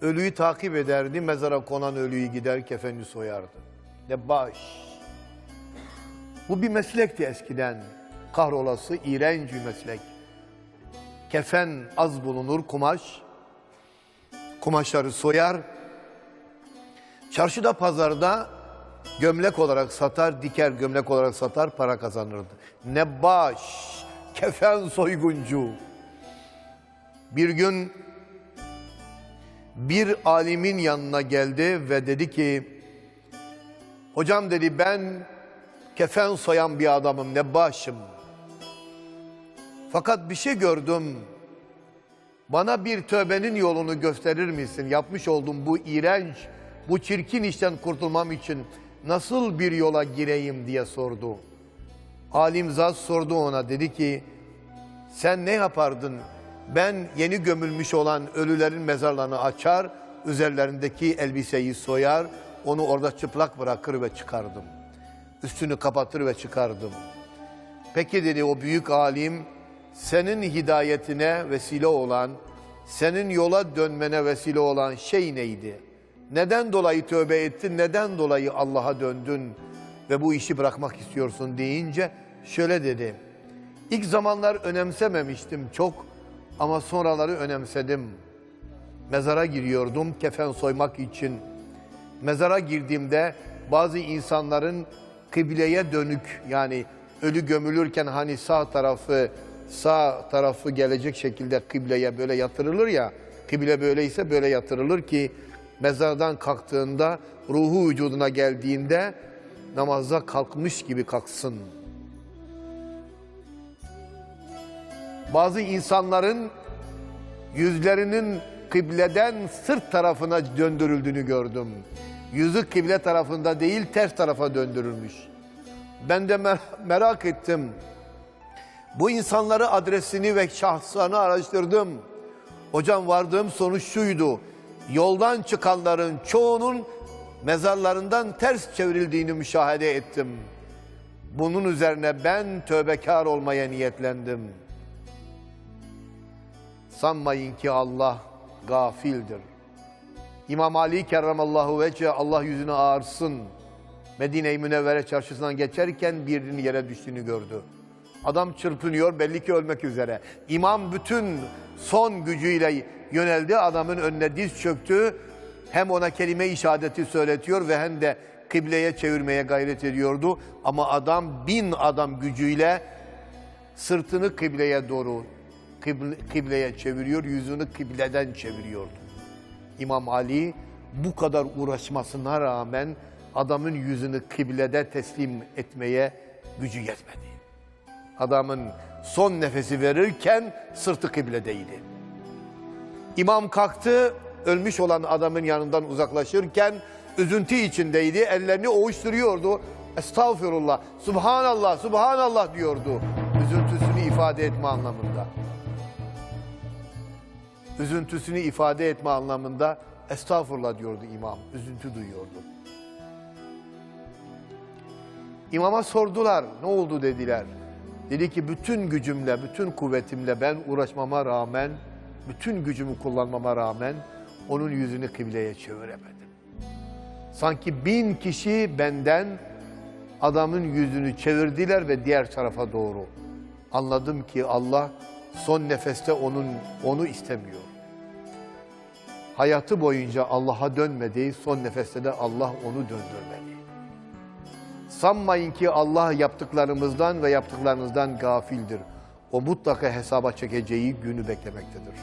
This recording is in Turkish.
Ölüyü takip ederdi, mezara konan ölüyü gider kefeni soyardı. Ne baş. Bu bir meslekti eskiden. Kahrolası iğrenç bir meslek. Kefen az bulunur, kumaş. Kumaşları soyar. Çarşıda, pazarda gömlek olarak satar, diker gömlek olarak satar, para kazanırdı. Ne baş, kefen soyguncu. Bir gün bir alimin yanına geldi ve dedi ki, hocam dedi ben kefen soyan bir adamım, ne başım. Fakat bir şey gördüm. Bana bir tövbenin yolunu gösterir misin? Yapmış olduğum bu iğrenç, bu çirkin işten kurtulmam için nasıl bir yola gireyim diye sordu. Alim zat sordu ona dedi ki sen ne yapardın? Ben yeni gömülmüş olan ölülerin mezarlarını açar, üzerlerindeki elbiseyi soyar, onu orada çıplak bırakır ve çıkardım. Üstünü kapatır ve çıkardım. Peki dedi o büyük alim, senin hidayetine vesile olan, senin yola dönmene vesile olan şey neydi? Neden dolayı tövbe ettin, neden dolayı Allah'a döndün ve bu işi bırakmak istiyorsun deyince şöyle dedi. İlk zamanlar önemsememiştim çok ama sonraları önemsedim. Mezara giriyordum kefen soymak için. Mezara girdiğimde bazı insanların kıbleye dönük yani ölü gömülürken hani sağ tarafı sağ tarafı gelecek şekilde kıbleye böyle yatırılır ya. Kıble böyleyse böyle yatırılır ki mezardan kalktığında ruhu vücuduna geldiğinde namaza kalkmış gibi kalksın. Bazı insanların yüzlerinin kıbleden sırt tarafına döndürüldüğünü gördüm. Yüzü kıble tarafında değil ters tarafa döndürülmüş. Ben de mer- merak ettim. Bu insanları adresini ve şahslarını araştırdım. Hocam vardığım sonuç şuydu. Yoldan çıkanların çoğunun mezarlarından ters çevrildiğini müşahede ettim. Bunun üzerine ben tövbekar olmaya niyetlendim. Sanmayın ki Allah gafildir. İmam Ali kerramallahu vece Allah yüzünü ağarsın. Medine-i Münevvere çarşısından geçerken birinin yere düştüğünü gördü. Adam çırpınıyor belli ki ölmek üzere. İmam bütün son gücüyle yöneldi adamın önüne diz çöktü. Hem ona kelime-i şehadeti söyletiyor ve hem de kıbleye çevirmeye gayret ediyordu. Ama adam bin adam gücüyle sırtını kıbleye doğru kıble- kıbleye çeviriyor, yüzünü kıbleden çeviriyordu. İmam Ali bu kadar uğraşmasına rağmen adamın yüzünü kıblede teslim etmeye gücü yetmedi. Adamın son nefesi verirken sırtı kıbledeydi. İmam kalktı, ölmüş olan adamın yanından uzaklaşırken üzüntü içindeydi. Ellerini ovuşturuyordu. Estağfurullah, Subhanallah, Subhanallah diyordu. Üzüntüsünü ifade etme anlamında. Üzüntüsünü ifade etme anlamında estağfurullah diyordu imam. Üzüntü duyuyordu. İmama sordular, ne oldu dediler. Dedi ki bütün gücümle, bütün kuvvetimle ben uğraşmama rağmen, bütün gücümü kullanmama rağmen onun yüzünü kıbleye çeviremedim. Sanki bin kişi benden adamın yüzünü çevirdiler ve diğer tarafa doğru. Anladım ki Allah son nefeste onun onu istemiyor. Hayatı boyunca Allah'a dönmedi, son nefeste de Allah onu döndürmedi. Sanmayın ki Allah yaptıklarımızdan ve yaptıklarınızdan gafildir. O mutlaka hesaba çekeceği günü beklemektedir.